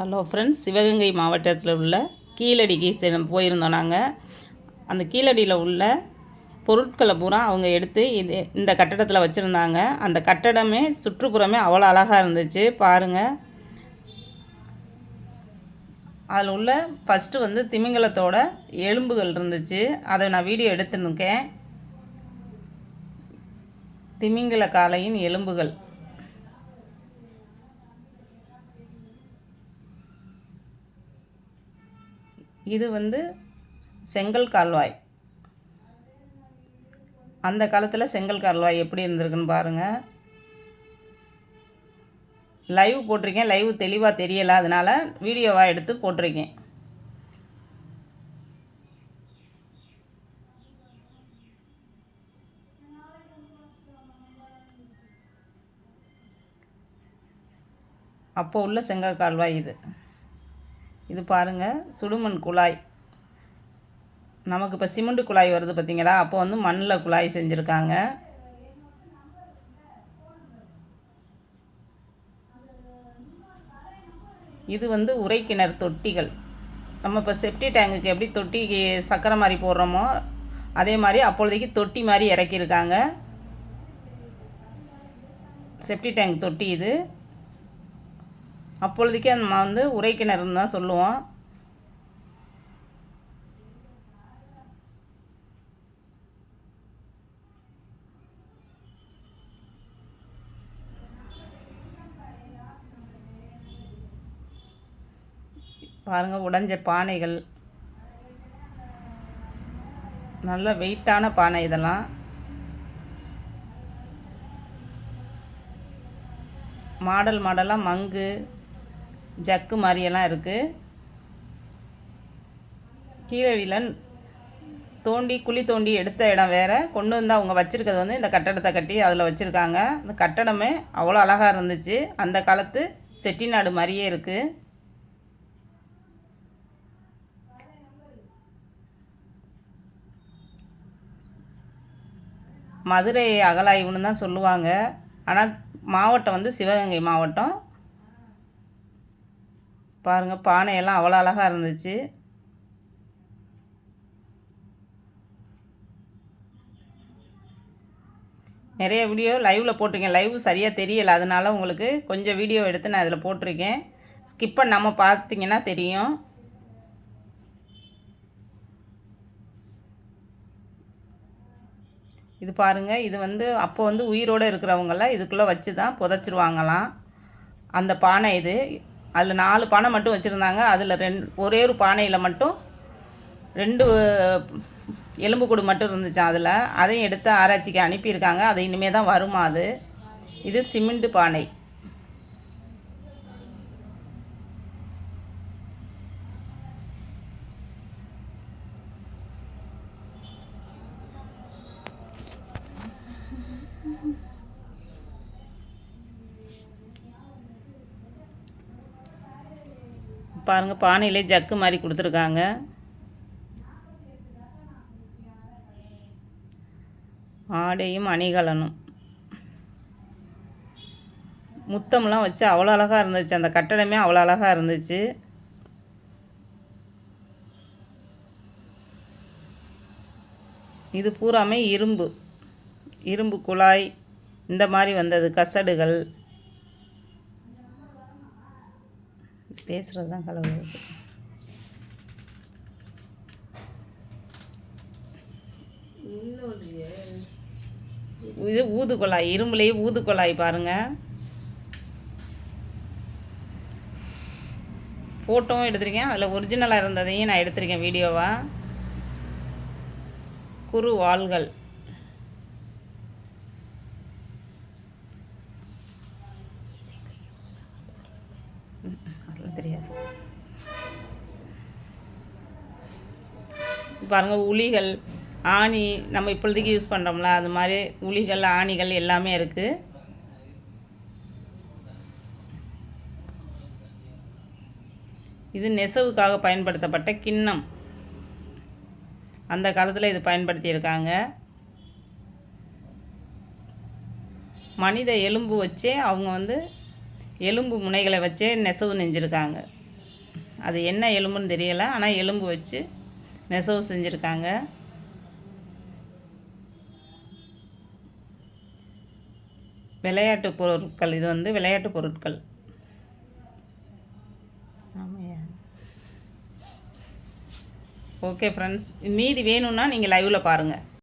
Hello friends Sivaganga மாவட்டத்தில் உள்ள கீழடிக்கு செ போயிருந்தோம் நாங்கள். அந்த கீழடியில் உள்ள பொருட்களை பூரா அவங்க எடுத்து இது இந்த கட்டடத்தில் வச்சுருந்தாங்க. அந்த கட்டடமே சுற்றுப்புறமே அவ்வளோ அழகாக இருந்துச்சு பாருங்கள் அதில் உள்ள ஃபஸ்ட்டு வந்து திமிங்கலத்தோட எலும்புகள் இருந்துச்சு. அதை நான் வீடியோ எடுத்துருக்கேன். திமிங்கல காளையின் எலும்புகள். இது வந்து செங்கல் கால்வாய். அந்த காலத்தில் செங்கல் கால்வாய் எப்படி இருந்திருக்குன்னு பாருங்கள் லைவ் போட்டிருக்கேன். லைவ் தெளிவாக தெரியலை. அதனால் வீடியோவாக எடுத்து போட்டிருக்கேன். அப்போ உள்ள செங்கல் கால்வாய் இது. இது பாருங்கள் சுடுமண் குழாய். நமக்கு இப்போ சிமெண்ட் குழாய் வருது பார்த்தீங்களா அப்போ வந்து மண்ணில் குழாய் செஞ்சுருக்காங்க. இது வந்து உரைக்கிணறு தொட்டிகள். நம்ம இப்போ செப்டி டேங்குக்கு எப்படி தொட்டிக்கு சக்கரை மாதிரி போடுறோமோ அதே மாதிரி அப்பொழுதைக்கு தொட்டி மாதிரி இறக்கியிருக்காங்க. செப்டி டேங்க் தொட்டி இது. அப்பொழுதுக்கே நம்ம வந்து உரைக்கிணறுன்னு தான் சொல்லுவோம். பாருங்கள் உடைஞ்ச பானைகள். நல்ல வெயிட்டான பானை இதெல்லாம். மாடல் மாடலாக மங்கு. ஜக்கு மாதிரியெல்லாம் இருக்குது கீழடியில் தோண்டி குழி தோண்டி எடுத்த இடம் வேறு. கொண்டு வந்து அவங்க வச்சுருக்கிறது வந்து இந்த கட்டடத்தை கட்டி அதில் வச்சுருக்காங்க. இந்த கட்டடமே அவ்வளோ அழகாக இருந்துச்சு. அந்த காலத்து செட்டிநாடு மாதிரியே இருக்குது மதுரை அகலாய்வுன்னு தான் சொல்லுவாங்க. ஆனால் மாவட்டம் வந்து சிவகங்கை மாவட்டம். பாருங்கள் பானையெல்லாம் அவ்வளோ அழகாக இருந்துச்சு. நிறைய வீடியோ லைவில் போட்டிருக்கேன். லைவ் சரியாக தெரியலை. அதனால் உங்களுக்கு கொஞ்சம் வீடியோ எடுத்து நான் அதில் போட்டிருக்கேன். ஸ்கிப் பண்ணாமல் பார்த்தீங்கன்னா தெரியும். இது பாருங்கள் இது வந்து அப்போ வந்து உயிரோடு இருக்கிறவங்களாம் இதுக்குள்ளே வச்சு தான் புதைச்சிருவாங்களாம். அந்த பானை இது. அதில் நாலு பானை மட்டும் வச்சுருந்தாங்க. அதில் ரெண்டு ஒரே ஒரு பானையில் மட்டும் ரெண்டு எலும்புக்கூடு மட்டும் இருந்துச்சு அதில். அதையும் எடுத்து ஆராய்ச்சிக்கு அனுப்பியிருக்காங்க. அது இனிமேல் தான் வருமா அது? இது சிமெண்ட்டு பானை. பாருங்கள் பானையிலே ஜக்கு மாதிரி கொடுத்துருக்காங்க. ஆடையும் அணிகலனும். முத்தம்லாம் வச்சு அவ்வளோ அழகாக இருந்துச்சு. அந்த கட்டடமே அவ்வளோ அழகாக இருந்துச்சு. இது பூராமே இரும்பு. இரும்பு குழாய் இந்த மாதிரி வந்தது. கசடுகள். பேசுகிறது தான் கலவு. இது ஊதுகுழாய் இரும்புலேயே ஊதுகுழாய் பாருங்கள் ஃபோட்டோவும் எடுத்திருக்கேன். அதில் ஒரிஜினலாக இருந்ததையும் நான் எடுத்திருக்கேன் வீடியோவாக குறு வாள்கள். தெரியாது. பாருங்கள் உளிகள் ஆணி நம்ம இப்பொழுதுக்கு யூஸ் பண்ணுறோம்ல அது மாதிரி உளிகள் ஆணிகள் எல்லாமே இருக்குது இது நெசவுக்காக பயன்படுத்தப்பட்ட கிண்ணம். அந்த காலத்தில் இது பயன்படுத்தியிருக்காங்க. மனித எலும்பு வச்சே அவங்க வந்து எலும்பு முனைகளை வச்சே நெசவு நெஞ்சிருக்காங்க. அது என்ன எலும்புன்னு தெரியலை ஆனால் எலும்பு வச்சு நெசவு செஞ்சுருக்காங்க. விளையாட்டு பொருட்கள் இது வந்து விளையாட்டு பொருட்கள். ஓகே ஃப்ரெண்ட்ஸ் மீதி வேணும்னா நீங்கள் லைவில் பாருங்கள்